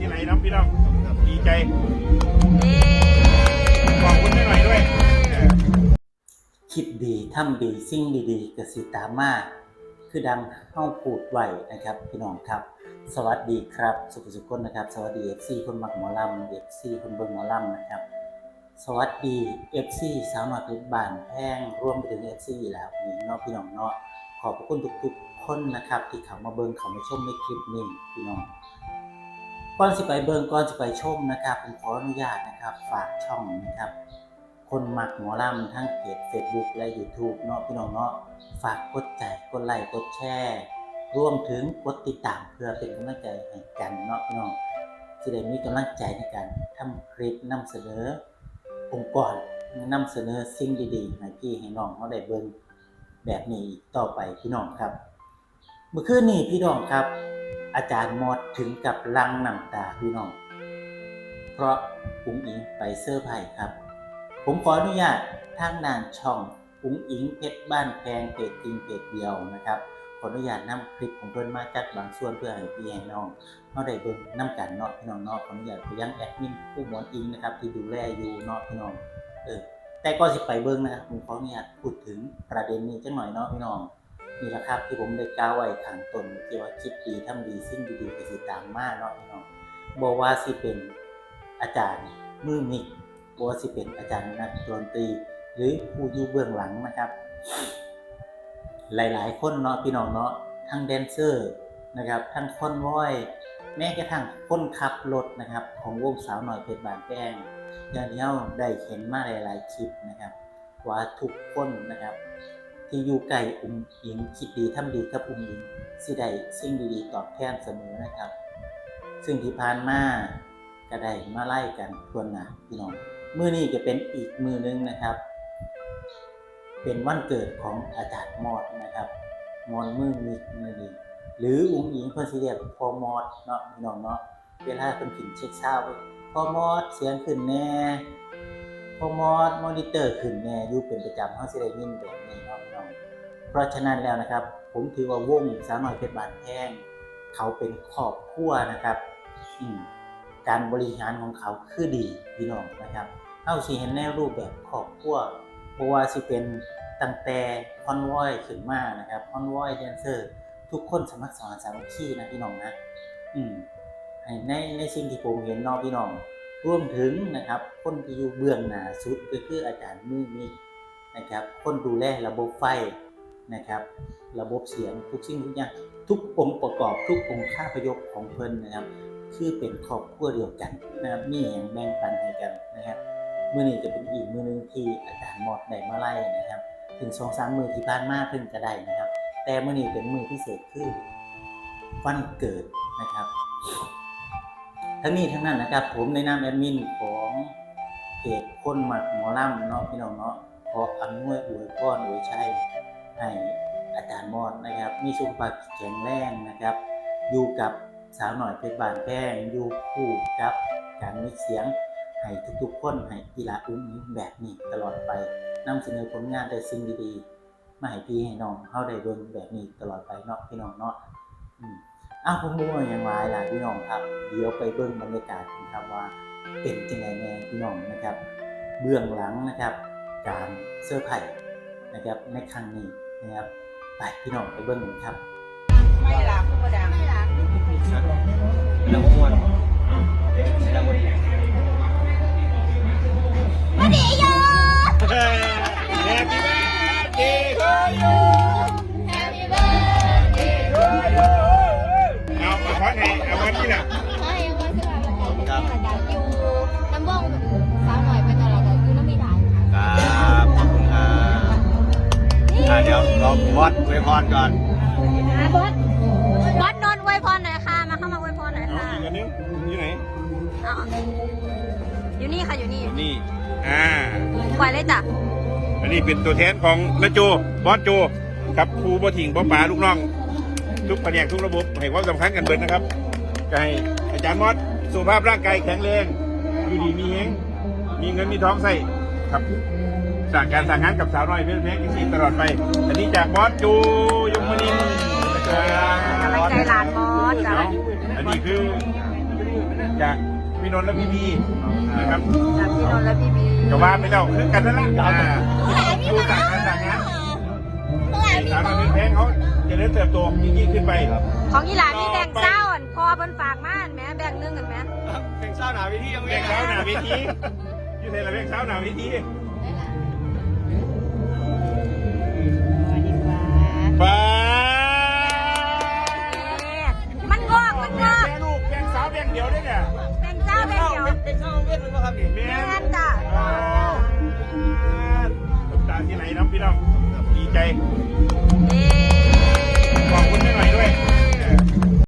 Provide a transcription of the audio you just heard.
ที่ไหนน้ำพี่น้องดีใจเย้ขอบคุณหน่อยด้วยเออคิดดีทำดีสิ่งดีๆกสิตามมาคือดังเฮ้าพูดไว้นะครับ พี่น้องครับ สวัสดีครับ สุขสุขคนนะครับ สวัสดี FC คนมักหมอลำ FC คนเบิ่งหมอลำนะครับ สวัสดี FC สาวหน่อยเพชรบานแพงรวมไปถึง FC แล้วนี่เนาะพี่น้องเนาะขอบพระคุณทุกๆคนนะครับ ที่เข้ามาเบิ่งเข้ามาชมในคลิปนี้พี่น้อง ก่อนสิไปเบิ่งก่อนสิไปชมนะครับผมขออนุญาตนะครับ ฝากช่องนะครับ คนมักหมอลำทั้งเพจ Facebook และ YouTube เนาะพี่น้องเนาะฝากกดใจกดไลค์กดแชร์รวมถึงกดติดตามเพื่อเป็นกำลังใจให้กันเนาะพี่น้องจะได้มีกำลังใจในการทำคลิปนำเสนอ องค์กรนำเสนอสิ่งดีๆให้พี่ให้น้องเขาได้เบิ่งแบบนี้อีกต่อไปพี่น้องครับ เมื่อคืนนี้พี่น้องครับ อาจารย์มอดถึงกับลังน้ำตาพี่น้อง เพราะอุ้งอิงไปเซอร์ไพรส์ครับ ผมขออนุญาตทางด้านช่องอุ้งอิงเพชรบ้านแพงเพจจริงเพจเดียวนะครับขออนุญาตนำคลิปของเพื่อนมาจัดบางส่วนเพื่อให้พี่ให้น้องเขาได้เบิ่งน้ำกันเนาะพี่น้องเนาะขออนุญาตไปยังแอดมินผู้หมอนอิงนะครับที่ดูแลอยู่เนาะพี่น้องเออแต่ก็สิไปเบิ่งนะครับผมขออนุญาตพูดถึงประเด็นนี้จังหน่อยเนาะพี่น้อง นี่แหละครับที่ผมได้กล่าวไว้ข้างต้นเกี่ยวกับคิดดีทำดีสิ่งดีๆไปสิตามมาเนาะพี่น้องบอกว่าสิเป็นอาจารย์มือมิกบอกว่าสิเป็นอาจารย์นักดนตรี หรือผู้อยู่เบื้องหลังนะครับ หลายๆ คนเนาะพี่น้องเนาะทั้งแดนเซอร์นะครับทั้งคนวอยแม้กระทั่งคนขับรถนะครับ ของวงสาวหน่อยเพชรบานแป้งอย่างที่เราได้เห็นมาหลาย ๆ คลิปนะครับ ว่าทุกคนนะครับ ที่อยู่ใกล้อุ้งอิงคิดดีทำดีกับอุ้งอิงสิได้สิ่งดีๆตอบแทนเสมอนะครับ ซึ่งที่ผ่านมาก็ได้มาไล่กันทวนหนาพี่น้องมือนี้จะเป็นอีกมือนึงนะครับ เป็นวันเกิดของอาจารย์มอดนะครับมอนมือมิกมือนี้หรืออุ้งอิงเพื่อนสิเรียกพอมอดเนาะพี่น้องเนาะเวลาเพิ่นขึ้นเช็คเช้าพอมอดเสียงขึ้นแน่พอมอดมอนิเตอร์ขึ้นแน่อยู่เป็นประจำเฮาสิได้ยินแบบนี้ เพราะฉะนั้นแล้วนะครับ ผมถือว่าวงสาวน้อยเพชรบานแพงเขาเป็นครอบครัวนะครับการบริหารของเขาคือดีพี่น้องนะครับเฮาสิเห็นแนวรูปแบบครอบครัวเพราะว่าสิเป็นตั้งแต่คอนวอยขึ้นมานะครับคอนวอยแดนเซอร์ทุกคนสมัครสอนสามัคคีนะพี่น้องนะอืมในในสิ่งที่ผมเห็นน้องพี่น้องรวมถึงนะครับคนที่อยู่เบื้องหน้าสุดก็คืออาจารย์มือมิกนะครับ คนดูแลระบบไฟ นะครับ ระบบเสียงทุกสิ่งทุกอย่างทุกองค์ประกอบทุกองค์ค่าประยคของเพิ่นนะครับ คือเป็นครอบครัวเดียวกันนะครับมีอย่างแบ่งปันให้กันนะครับมือนี้จะเป็นอีกมือหนึงที่อาจารย์มอดได้มาไล่นะครับ ถึงสองสามมือที่ผ่านมากเพิ่งจะได้นะครับ แต่มือนี้เป็นมือพิเศษคือวันเกิดนะครับ ทั้งนี้ทั้งนั้นนะครับ ผมในนามแอดมินของเพจคนหมักหมอลำเนาะพี่น้องเนาะขออำนวยอวยพรอวยชัย ให้อาจารย์มอดนะครับ มีสุขภาพแข็งแรงนะครับ อยู่กับสาวหน่อยเพชรบานแป้งอยู่คู่กับการมิกเสียงให้ทุกๆคนให้กีฬาอุ้งอิงแบบนี้ตลอดไปนำเสนอผลงานแต่สิ่งดีๆมาให้พี่ให้น้องเฮาได้เบิ่งแบบนี้ตลอดไปเนาะพี่น้องเนาะอืมอ้าวผมรู้ว่าอย่างไรล่ะพี่น้องครับ เดี๋ยวไปเบิ่งบรรยากาศกันครับว่าเป็นจังไดแน่พี่น้องนะครับ เบื้องหลังนะครับ การเซอร์ไพรส์นะครับในครั้งนี้ นะครับไปพี่น้องไปเบิ่งกันครับไม่หลับก็ดังไม่หลับน้ำมวนมาดีโย Happy birthday to you Happy birthday เอามาขอให้เอาวันนี้แหละ ราวอดอวยพรก่อนบอสบอสนนท์อวยพรหน่อยค่ะ มาเข้ามาอวยพรหน่อยเอาค่ะอีกอันนึงอยู่ไหนอ๋ออยู่นี่ค่ะอยู่นี่นี่ อ่า ปล่อยเลยจ้ะอันนี้เป็นตัวแทนของนาโจบอสโจกับครูบ่ถิงบ่ป๋าลูกน้อง ทุกแผนกทุกระบบให้ความสำคัญกันเบิดนะครับก็ให้อาจารย์มอสสุขภาพร่างกายแข็งแรงอยู่ดีมีเองมีเงินมีท้องใส่ครับ สั่งการสั่งงานกับสาวน้อยเพื่อนเพื่อนที่ตลอดไป อันนี้จากบอสจูยมนินทร์นะครับกำลังใจหลานบอสจ้ะอันนี้คือจากพี่นนท์และพี่บีนะครับจากพี่นนท์และพี่บีก็ว่าไปแล้วคือกันนั่นแหละอ่าดูต่างกันต่งงานสานมเป็นแพงเขาจะเริ่มเติบโตยิ่งขึ้นไปของอีหลานนี่แบ่งเศร้าอันพอเพิ่นฝากมาอันแม่แบ่งนึงอันแหม่เพลงเศร้าหนาวิธียังเรียกเช้าหนาวิธีอยู่เทละเรียกเช้าหนาวิธี แม่แม่นจ้ะน้ำตาที่ไหนน้ำพี่น้องดีใจเอ๊ขอบคุณแม่หน่อยด้วย